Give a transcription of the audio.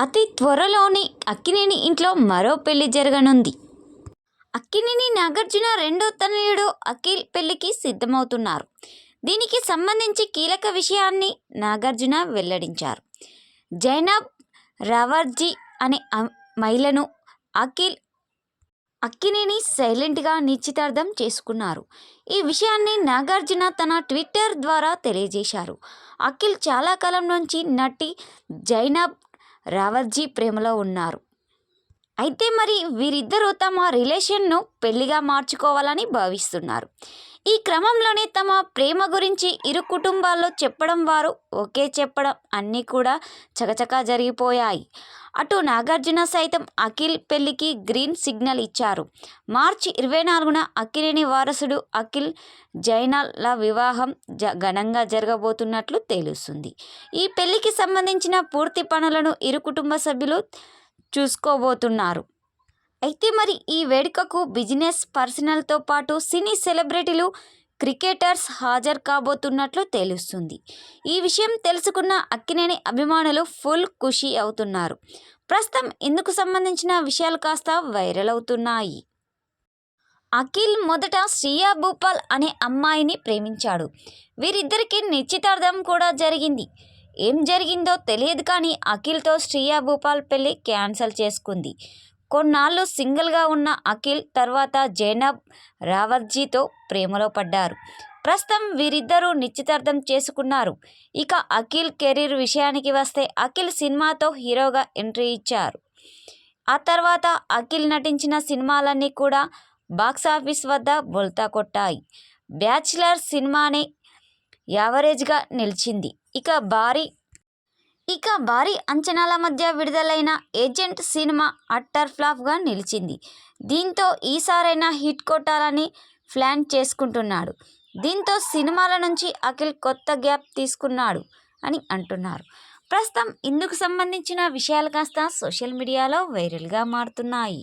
అతి త్వరలోనే అక్కినేని ఇంట్లో మరో పెళ్ళి జరగనుంది. అక్కినేని నాగార్జున రెండో తనయుడు అఖిల్ పెళ్ళికి సిద్ధమవుతున్నారు. దీనికి సంబంధించి కీలక విషయాన్ని నాగార్జున వెల్లడించారు. జైనబ్ రావర్జీ అనే మహిళను అఖిల్ అక్కినేని సైలెంట్గా నిశ్చితార్థం చేసుకున్నారు. ఈ విషయాన్ని నాగార్జున తన ట్విట్టర్ ద్వారా తెలియజేశారు. అఖిల్ చాలా కాలం నుంచి నటి జైనబ్ రావర్జీ ప్రేమలో ఉన్నారు. అయితే మరి వీరిద్దరూ తమ రిలేషన్ను పెళ్ళిగా మార్చుకోవాలని భావిస్తున్నారు. ఈ క్రమంలోనే తమ ప్రేమ గురించి ఇరు కుటుంబాల్లో చెప్పడం వారు ఓకే చెప్పడం అన్నీ కూడా చకచకా జరిగిపోయాయి. అటు నాగార్జున సైతం అఖిల్ పెళ్ళికి గ్రీన్ సిగ్నల్ ఇచ్చారు. మార్చి ఇరవై నాలుగున అఖిలిని వారసుడు అఖిల్ జైనాల వివాహం జ ఘనంగా జరగబోతున్నట్లు తెలుస్తుంది. ఈ పెళ్ళికి సంబంధించిన పూర్తి పనులను ఇరు కుటుంబ సభ్యులు చూసుకోబోతున్నారు. అయితే మరి ఈ వేడుకకు బిజినెస్ పర్సనల్తో పాటు సినీ సెలబ్రిటీలు క్రికెటర్స్ హాజరు కాబోతున్నట్లు తెలుస్తుంది. ఈ విషయం తెలుసుకున్న అక్కినేని అభిమానులు ఫుల్ ఖుషి అవుతున్నారు. ప్రస్తుతం ఇందుకు సంబంధించిన విషయాలు కాస్త వైరల్ అవుతున్నాయి. అఖిల్ మొదట శ్రియా భూపాల్ అనే అమ్మాయిని ప్రేమించాడు. వీరిద్దరికి నిశ్చితార్థం కూడా జరిగింది. ఏం జరిగిందో తెలియదు కానీ అఖిల్తో శ్రియా భూపాల్ పెళ్ళి క్యాన్సిల్ చేసుకుంది. కొన్నాళ్ళు సింగిల్గా ఉన్న అఖిల్ తర్వాత జైనబ్ రావర్జీతో ప్రేమలో పడ్డారు. ప్రస్తుతం వీరిద్దరూ నిశ్చితార్థం చేసుకున్నారు. ఇక అఖిల్ కెరీర్ విషయానికి వస్తే అఖిల్ సినిమాతో హీరోగా ఎంట్రీ ఇచ్చారు. ఆ తర్వాత అఖిల్ నటించిన సినిమాలన్నీ కూడా బాక్సాఫీస్ వద్ద బొల్తా కొట్టాయి. బ్యాచిలర్ సినిమానే యావరేజ్గా నిలిచింది. ఇక భారీ ఇక భారీ అంచనాల మధ్య విడుదలైన ఏజెంట్ సినిమా అట్టర్ ఫ్లాప్గా నిలిచింది. దీంతో ఈసారైనా హిట్ కొట్టాలని ప్లాన్ చేసుకుంటున్నాడు. దీంతో సినిమాల నుంచి అఖిల్ కొత్త గ్యాప్ తీసుకున్నాడు అని అంటున్నారు. ప్రస్తుతం ఇందుకు సంబంధించిన విషయాలు కాస్త సోషల్ మీడియాలో వైరల్గా మారుతున్నాయి.